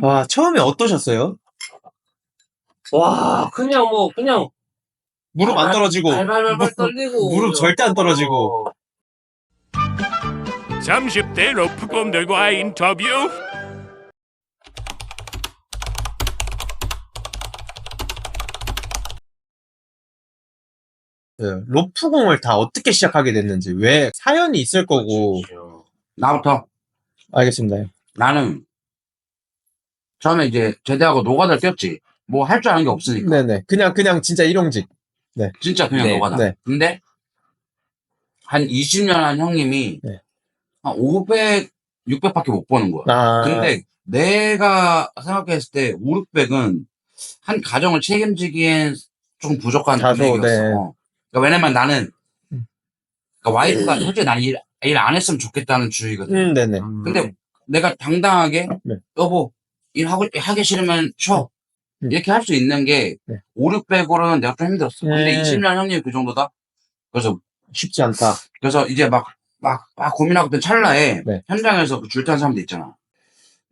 와, 처음에 어떠셨어요? 와, 그냥 뭐, 그냥. 무릎 안 떨어지고. 발발발발 떨리고. 무릎 절대 안 떨어지고. 30대 로프곰들과 인터뷰 네, 로프공을 다 어떻게 시작하게 됐는지, 왜 사연이 있을 거고. 나부터 알겠습니다. 나는 처음에 이제 제대하고 노가다를 뛰었지. 뭐 할 줄 아는 게 없으니까. 네네. 그냥, 그냥 진짜 일용직. 진짜 그냥 네, 노가다. 네. 근데 한 20년 한 형님이 네. 한 500, 600밖에 못 버는 거야. 아. 근데 내가 생각했을 때 5, 600은 한 가정을 책임지기엔 좀 부족한 다소, 금액이었어. 네. 어. 그러니까 왜냐면 나는 음. 그러니까 와이프가 솔직히 난 일, 일안 했으면 좋겠다는 주의거든. 음, 네네. 근데 내가 당당하게 네. 여보 일 하고 하기 싫으면 쉬어 음. 이렇게 할 수 있는 게 네. 5, 600으로는 내가 좀 힘들었어. 근데 음. 20년 형님 그 정도다. 그래서 쉽지 않다. 그래서 이제 막 막 막 고민하고 있던 찰나에 네. 현장에서 그 줄타는 사람들 있잖아.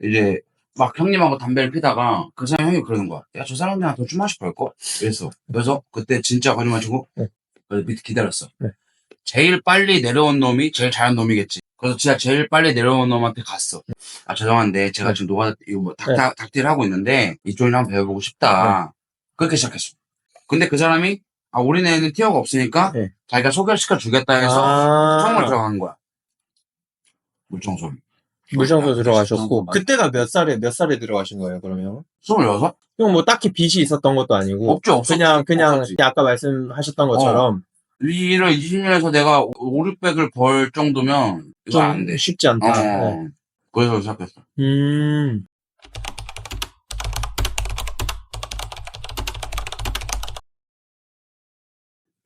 이제 막 형님하고 담배를 피다가 그 사람 형이 그러는 거야. 야 저 사람들한테 돈좀 하씩 벌걸? 그랬어. 그래서 그때 진짜 거짓말 치고 네. 그래서 밑에 기다렸어. 네. 제일 빨리 내려온 놈이 제일 잘한 놈이겠지. 그래서 진짜 제일 빨리 내려온 놈한테 갔어. 아 죄송한데 제가 네. 지금 노가 이거 뭐 네. 닭, 닭딜 하고 있는데 이쪽이랑 한번 배워보고 싶다. 그렇게 시작했어. 근데 그 사람이 아 우리네는 티어가 없으니까 네. 자기가 소개시켜 주겠다 해서 아. 처음으로 들어간 거야. 물청소. 물정소 들어가셨고. 맞아. 그때가 몇 살에, 몇 살에 들어가신 거예요, 그러면? 스물여섯? 형뭐 딱히 빚이 있었던 것도 아니고. 없죠, 없었지. 그냥, 그냥, 없었지. 아까 말씀하셨던 것처럼. 이 일을 20년에서 내가 5, 600을 벌 정도면 이거 안좀 돼. 쉽지 않다. 어. 네. 그래서 시작했어. 음.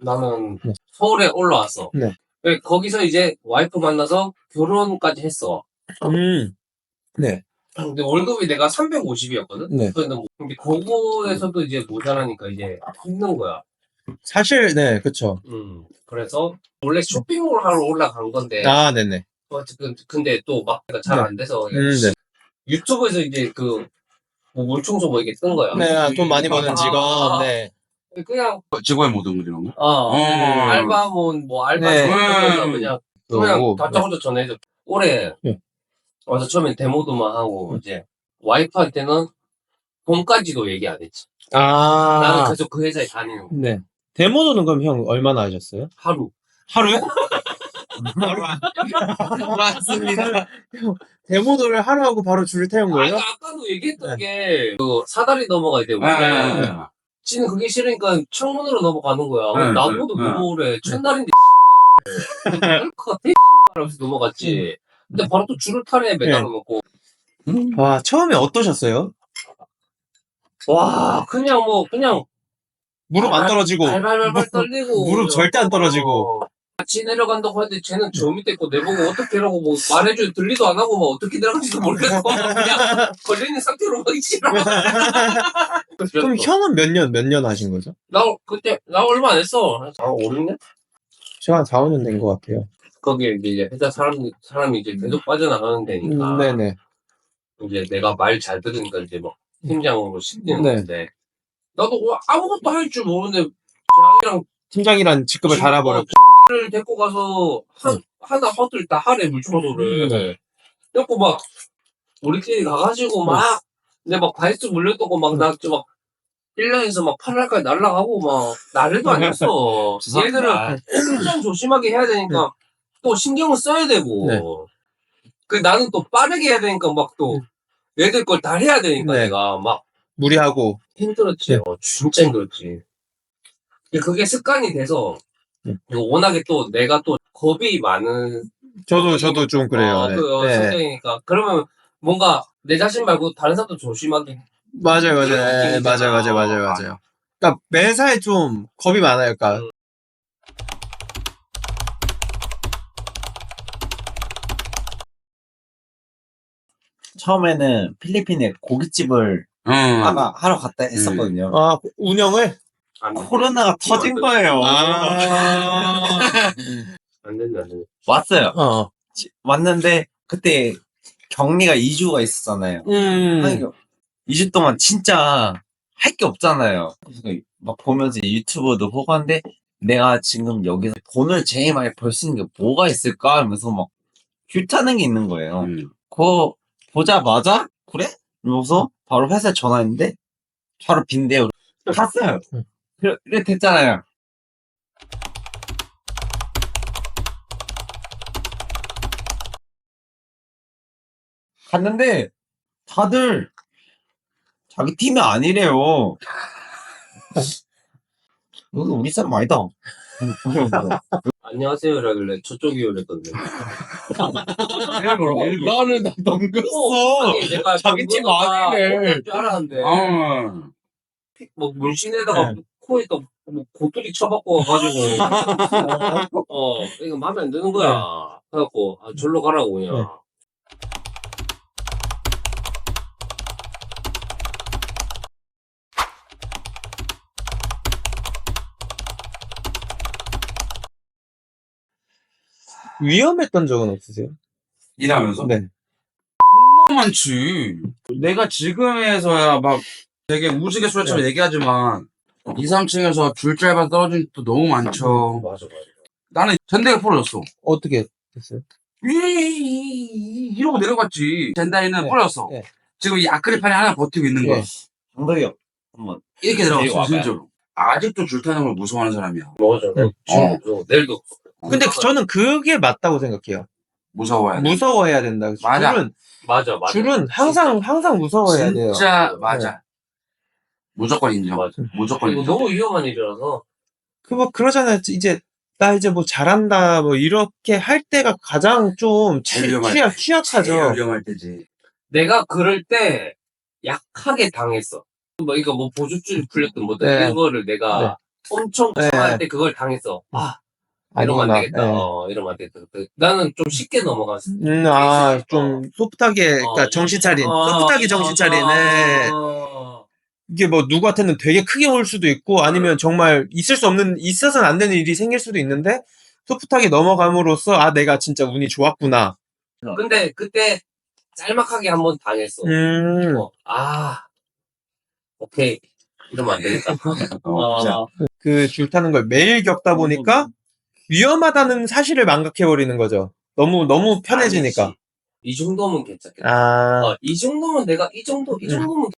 나는 네. 서울에 올라왔어. 네. 왜 거기서 이제 와이프 만나서 결혼까지 했어. 음. 네. 근데 월급이 내가 350이었거든? 네. 근데, 뭐, 근데 그거에서도 이제 모자라니까 이제 힘든 거야. 사실, 네, 그쵸. 음. 그래서 원래 쇼핑몰 하러 올라간 건데, 아, 네네. 어, 그- 근데 또막잘안 돼서 음, 네. 유튜브에서 이제 그뭐 물청소 뭐 이게 뜬 거야. 네, 아, 돈 많이 버는 아, 직업, 네. 그냥 직업의 모든 이런 거? 어, 어. 알바몬 뭐 알바 네. 네. 음. 그냥 그냥 다짜고짜 전해줘. 올해 네. 와서 처음에 데모도만 하고 이제 와이프한테는 돈까지도 얘기 안 했지. 나는 아, 계속 그 회사에 다니는 거. 네. 데모도는 그럼 형 얼마나 하셨어요? 하루. 하루에? 맞습니다. 데모도를 하루 하고 바로 줄을 태운 거예요? 아까, 아까도 얘기했던 게, 그, 사다리 넘어가야 돼, 네. 원래. 지는 그게 싫으니까 창문으로 넘어가는 거야. 네, 나보고 네, 넘어오래. 첫날인데, 씨발. 것 같아, 하면서 넘어갔지. 근데 바로 또 줄을 타래, 매달아놓고. 와, 처음에 어떠셨어요? 와, 그냥 뭐, 그냥, 무릎 안 떨어지고. 발발발발 떨리고. 무릎 절대 안 떨어지고. 어, 같이 내려간다고 하는데 쟤는 저 밑에 있고 내보고 어떻게 하라고 뭐 말해줘 들리도 안 하고 뭐 어떻게 내려간지도 모르겠고 그냥 걸려있는 상태로 막 있지라. 그럼 형은 몇 년, 몇 년 하신 거죠? 나 그때 나 얼마 안 했어. 한 4, 5, 6년? 제가 한 4, 5년 된 것 같아요. 거기에 이제 회사 사람 사람이 이제 계속 빠져나가는 데니까 음, 네네. 이제 내가 말 잘 들으니까 이제 막 팀장으로 시키는 네. 건데 나도 뭐 아무것도 할 줄 모르는데 자기랑 팀장이란 직급을 달아버렸고. 를 데리고 가서 한, 하나 허들 다 하래 물청소를. 네. 그래갖고 막 우리끼리 가가지고 막 근데 막 바이스 물렸다고 막나막 1년에서 막 8날까지 날라가고 막 난리도 아니었어. 얘들은 엄청 조심하게 해야 되니까 또 신경을 써야 되고 네. 그 나는 또 빠르게 해야 되니까 막 또 얘들 걸 다 해야 되니까 네. 내가 막 무리하고. 힘들었지. 네. 어, 진짜 힘들었지. 근데 그게 습관이 돼서 네. 워낙에 또 내가 또 겁이 많은 저도, 저도 좀 그래요. 어, 네. 그 네. 성격이니까 그러면 뭔가 내 자신 말고 다른 사람도 조심하게 맞아요, 맞아요. 네, 느낌이잖아. 맞아요, 맞아요, 맞아요, 맞아요. 그러니까 매사에 좀 겁이 많아요. 그러니까 음. 처음에는 필리핀에 고깃집을 응. 하나 하러 갔다 했었거든요. 아, 운영을? 안, 코로나가 터진 거예요. 아. 안 된다 안 된다 왔어요. 어. 지- 왔는데 그때 격리가 2주가 있었잖아요. 음. 아니, 2주 동안 진짜 할 게 없잖아요. 그래서 막 보면서 유튜브도 보고 하는데 내가 지금 여기서 돈을 제일 많이 벌 수 있는 게 뭐가 있을까 하면서 막 뷰타는 게 있는 거예요. 음. 그거 보자마자 그래? 이러면서 바로 회사에 전화했는데 바로 빈대요. 갔어요. 응. 그래, 그래 됐잖아요. 갔는데 다들 자기 팀이 아니래요. 여기 우리 사람 아니다. 안녕하세요 라길래 저쪽이 오랬던데. 나는 나 넘겼어. 아니 내가 자기 팀 정보가 아니래. 어떨 줄 알았는데. 아, 뭐 문신에다가 코에다 뭐 고뚜리 쳐박고 와가지고. 어 이거 마음에 안 드는 거야. 그래갖고 아, 절로 가라고 그냥 위험했던 적은 없으세요? 일하면서? 네. 너무 많지. 내가 지금에서야 막 되게 우스갯소리처럼 얘기하지만 2, 3층에서 줄 짧아 떨어진 것도 너무 많죠. 맞아 맞아 나는 전대가 부러졌어. 어떻게 됐어요? 이- 이러고 내려갔지. 젠다이는 네. 부러졌어. 네. 지금 이 아크릴판이 하나 버티고 있는 거야. 네. 장덕이 형. 한번 이렇게 와봐요. 진짜로. 아직도 줄 타는 걸 무서워하는 사람이야. 맞아 응. 지금도 내일도 근데 저는 그게 맞다고 생각해요. 무서워야 돼. 무서워해야 된다. 맞아. 줄은 맞아 맞아 줄은 항상 항상 무서워해야 돼요. 진짜 맞아. 무조건 인정. 맞아 무조건 이거 인정. 너무 위험한 일이라서 그 뭐 그러잖아요. 이제 나 이제 뭐 잘한다 뭐 이렇게 할 때가 가장 좀 취, 제일 위험할 취약 취약하죠. 제일 위험할 때지. 내가 그럴 때 약하게 당했어 뭐 이거 뭐 보조줄이 풀렸든 뭐든 네. 이거를 내가 네. 엄청 네. 심할 때 그걸 당했어 아 이러면 안 아니구나. 되겠다 네. 어 이러면 안 되겠다 그- 나는 좀 쉽게 넘어갔어 음, 아, 좀 소프트하게, 그러니까 어. 정신 차린, 어, 소프트하게 정신. 어, 이게 뭐 누구한테는 되게 크게 올 수도 있고 아니면 정말 있을 수 없는, 있어서는 안 되는 일이 생길 수도 있는데 소프트하게 넘어감으로써 아, 내가 진짜 운이 좋았구나. 근데 그때 짤막하게 한 번 당했어 음, 어, 아 오케이 이러면 안 되겠다 어. 그 줄 타는 걸 매일 겪다 보니까 위험하다는 사실을 망각해버리는 거죠. 너무, 너무 편해지니까. 아니지. 이 정도면 괜찮겠다 아, 어, 이 정도면 내가 이 정도 이 음. 정도면